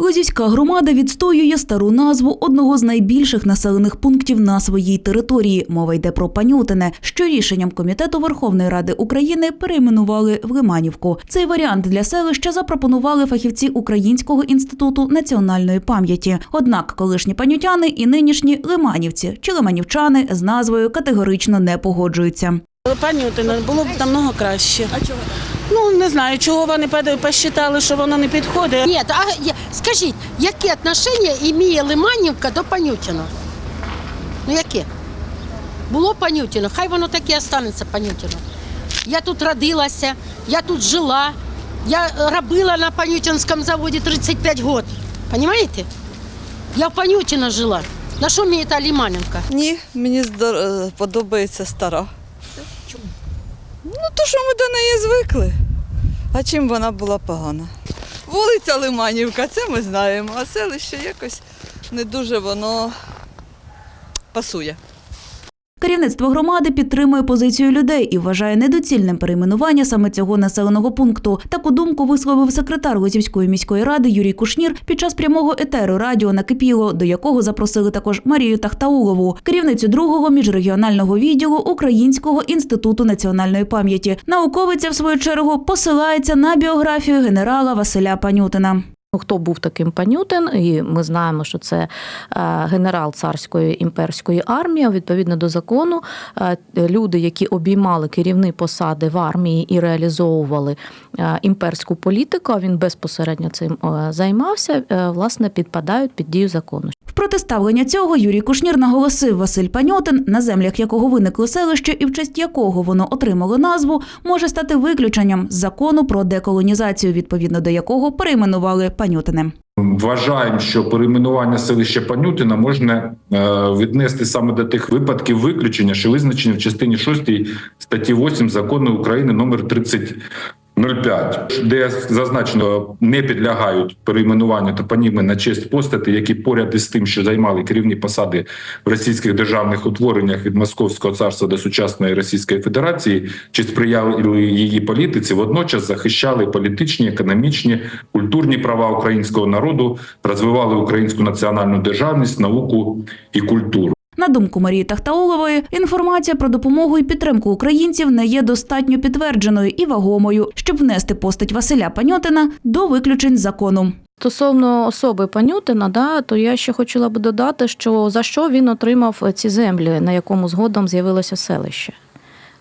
Лозівська громада відстоює стару назву одного з найбільших населених пунктів на своїй території. Мова йде про Панютине, що рішенням Комітету Верховної Ради України перейменували в Лиманівку. Цей варіант для селища запропонували фахівці Українського інституту національної пам'яті. Однак колишні панютяни і нинішні лиманівці чи лиманівчани з назвою категорично не погоджуються. Панютина було б намного краще. А чого? Ну не знаю, чого вони посчитали, що воно не підходить. Ні, а скажіть, яке отношення має Лиманівка до Панютіна? Ну яке? Було Панютіно, хай воно так і останеться Панютіно. Я тут родилася, я тут жила, я робила на Панютинському заводі 35 років. Понимаєте? Я в Панютіно жила. На що мені та Лиманівка? Ні, мені е, подобається стара. Чому? Ну, то що ми до неї звикли. А чим вона була погана? Вулиця Лиманівка, це ми знаємо, а селище якось не дуже воно пасує. Керівництво громади підтримує позицію людей і вважає недоцільним перейменування саме цього населеного пункту. Таку думку висловив секретар Лозівської міської ради Юрій Кушнір під час прямого етеру радіо накипіло, до якого запросили також Марію Тахтаулову, керівницю другого міжрегіонального відділу Українського інституту національної пам'яті. Науковиця, в свою чергу, посилається на біографію генерала Василя Панютина. Ну, Хто був таким Панютин, і ми знаємо, що це е, генерал царської імперської армії. Відповідно до закону, е, люди, які обіймали керівні посади в армії і реалізовували е, імперську політику, він безпосередньо цим займався, власне, підпадають під дію закону. В протиставлення цього Юрій Кушнір наголосив Василь Паньотин, на землях якого виникло селище і в честь якого воно отримало назву, може стати виключенням закону про деколонізацію, відповідно до якого перейменували Панютиним. Вважаємо, що перейменування селища Панютина можна е, віднести саме до тих випадків виключення, що визначені в частині 6 статті 8 закону України номер 3005, де зазначено не підлягають перейменуванню топоніми на честь постати, які поряд із тим, що займали керівні посади в російських державних утвореннях від Московського царства до сучасної Російської Федерації, чи сприяли її політиці, водночас захищали політичні, економічні, культурні права українського народу, розвивали українську національну державність, науку і культуру. На думку Марії Тахтаулової, інформація про допомогу і підтримку українців не є достатньо підтвердженою і вагомою, щоб внести постать Василя Паньотина до виключень закону. Стосовно особи Панютина, да, то я ще хотіла б додати, що за що він отримав ці землі, на якому згодом з'явилося селище.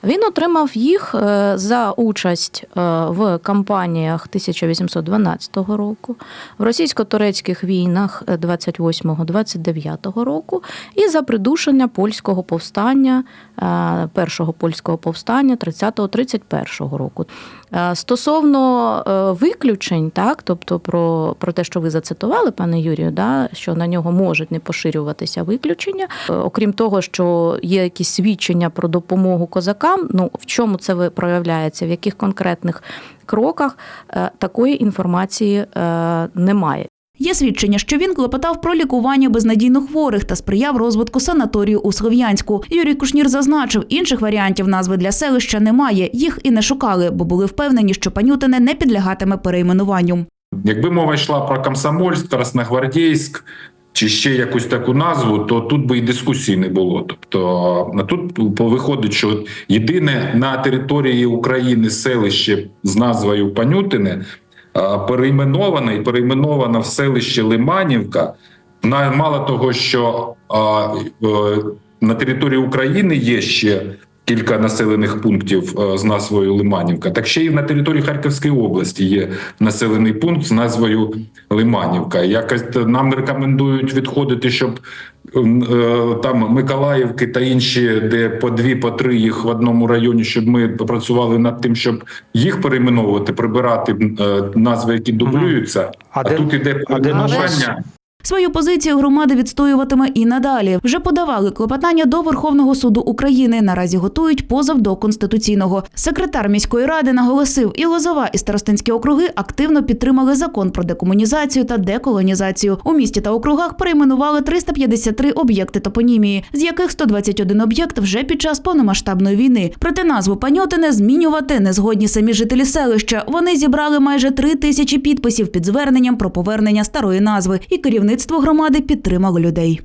Він отримав їх е, за участь е, в кампаніях 1812 року, в російсько-турецьких війнах 28-29 року і за придушення польського повстання, е, першого польського повстання 30-31 року. Е, Стосовно е, виключень, так, тобто про, про те, що ви зацитували, пане Юрію, да, що на нього можуть не поширюватися виключення. Е, Окрім того, що є якісь свідчення про допомогу козакам, ну в чому це ви- проявляється, в яких конкретних кроках е, такої інформації е, немає. Є свідчення, що він клопотав про лікування безнадійно хворих та сприяв розвитку санаторію у Слов'янську. Юрій Кушнір зазначив, інших варіантів назви для селища немає. Їх і не шукали, бо були впевнені, що Панютине не підлягатиме перейменуванню. Якби мова йшла про Комсомольськ, Красногвардійськ чи ще якусь таку назву, то тут би і дискусій не було. Тобто тут виходить, що єдине на території України селище з назвою Панютине перейменоване і перейменоване в селище Лиманівка. Мало того, що е, на території України є ще кілька населених пунктів е, з назвою Лиманівка, так ще й на території Харківської області є населений пункт з назвою Лиманівка. Якось нам рекомендують відходити, щоб е, там Миколаївки та інші, де по дві, по три їх в одному районі, щоб ми працювали над тим, щоб їх перейменовувати, прибирати е, назви, які дублюються. А А, де- тут іде перейменування Свою позицію громада відстоюватиме і надалі. Вже подавали клопотання до Верховного суду України. Наразі готують позов до конституційного. Секретар міської ради наголосив, і Лозова, і Старостинські округи активно підтримали закон про декомунізацію та деколонізацію. У місті та округах перейменували 353 об'єкти топонімії, з яких 121 об'єкт вже під час повномасштабної війни. Проте назву Паньотине змінювати не згодні самі жителі селища. Вони зібрали майже три тисячі підписів під зверненням про повернення старої назви, і керівництво громади підтримало людей.